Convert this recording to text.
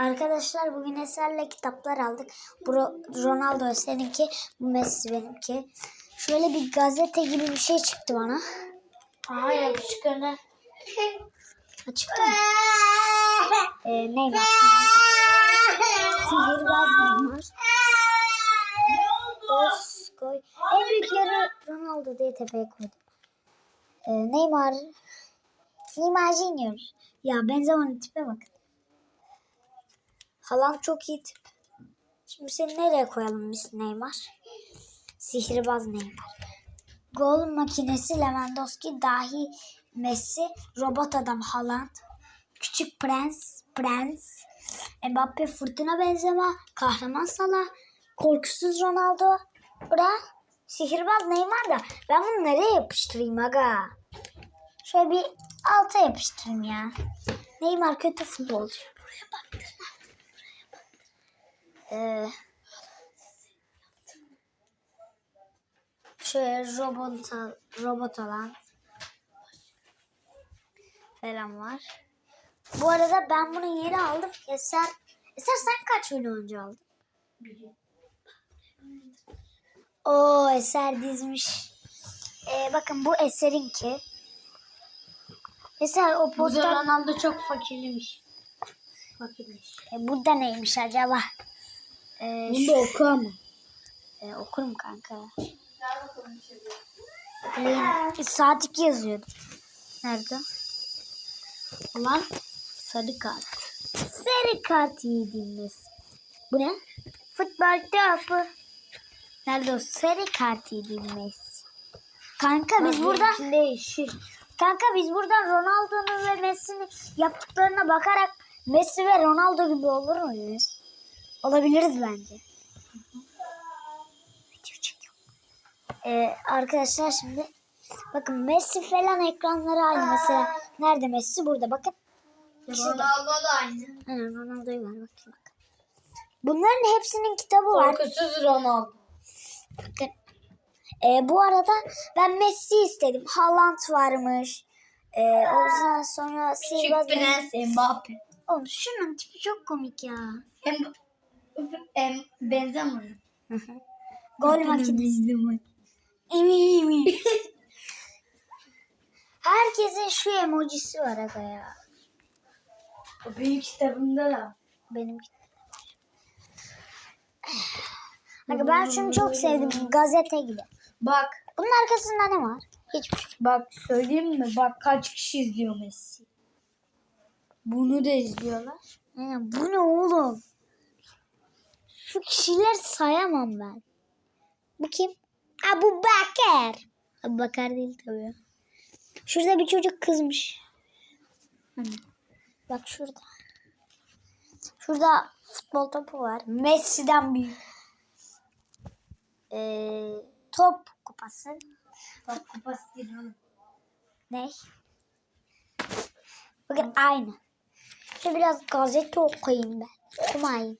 Arkadaşlar bugün Eser'le kitaplar aldık. Bu Ro- Ronaldo seninki, bu Messi benimki. Şöyle bir gazete gibi bir şey çıktı bana. Hayır çıkanı. Ha, çıktı mı? Ee, Neymar. Sihirbaz Neymar. Doskoy. En büyükleri Ronaldo diye tepeye koydum. Ee, Neymar. Neymar Junior. Ya Benzema'nın tipe bakın. Haaland çok iyi. Şimdi seni nereye koyalım biz Neymar? Sihirbaz Neymar. Gol makinesi Lewandowski dahi Messi, robot adam Haaland, küçük prens, prens, Mbappe fırtına benzema, kahraman Salah, korkusuz Ronaldo, bra, sihirbaz Neymar da ben bunu nereye yapıştırayım aga? Şöyle bir alta yapıştırayım ya. Neymar kötü futbolcu. Buraya baktırma. Ee, şöyle robot, robot olan falan var. Bu arada ben bunu yeni aldım. Eser, Eser sen kaç oyun önce aldın? Oo Eser dizmiş. Ee, bakın bu Eser'inki. Eser o Bu da. Ronaldo çok fakirmiş. Fakirmiş. E, bu da neymiş acaba? Ee, Bunu da oku ama. e, okurum kanka. Plain, saat 2 yazıyordu. Nerede? Ulan sarı kart. Sarı kart yediğimiz. Bu ne? Futbol topu. Nerede o sarı kart yediğimiz? Kanka biz burada yeşil. kanka biz buradan Ronaldo'nun ve Messi'nin yaptıklarına bakarak Messi ve Ronaldo gibi olur muyuz? Olabiliriz bence. Ee, arkadaşlar şimdi bakın Messi falan ekranları aynı mesela. Nerede Messi? Burada bakın. De. Ronaldo da aynı. Aynen Ronaldo'yu ver bakayım bak. Bunların hepsinin kitabı var. Korkusuz Ronaldo. Bakın. Ee, bu arada ben Messi istedim. Haaland varmış. Ee, ondan sonra Küçük prens Mbappe. Oğlum şunun tipi çok komik ya. Hem, hı. Gol. İmi imi. Herkesin şu emojisi var aga ya. O büyük kitabında da. Benim. Aga ben şunu çok sevdim. Gazete gibi. Bak. Bunun arkasında ne var? Hiçbir şey. Bak söyleyeyim mi? Bak kaç kişi izliyor Messi. Bunu da izliyorlar. Aynen, bu ne oğlum? Şu kişiler sayamam ben. Bu kim? Abu Bakar. Abu Bakar değil tabii. Şurada bir çocuk kızmış. Hani, bak şurada. Şurada futbol topu var. Messi'den büyük. Ee, top kupası. Bak kupası değil oğlum. Ne? Bakın aynı. Şimdi biraz gazete okuyayım ben. Okumayayım.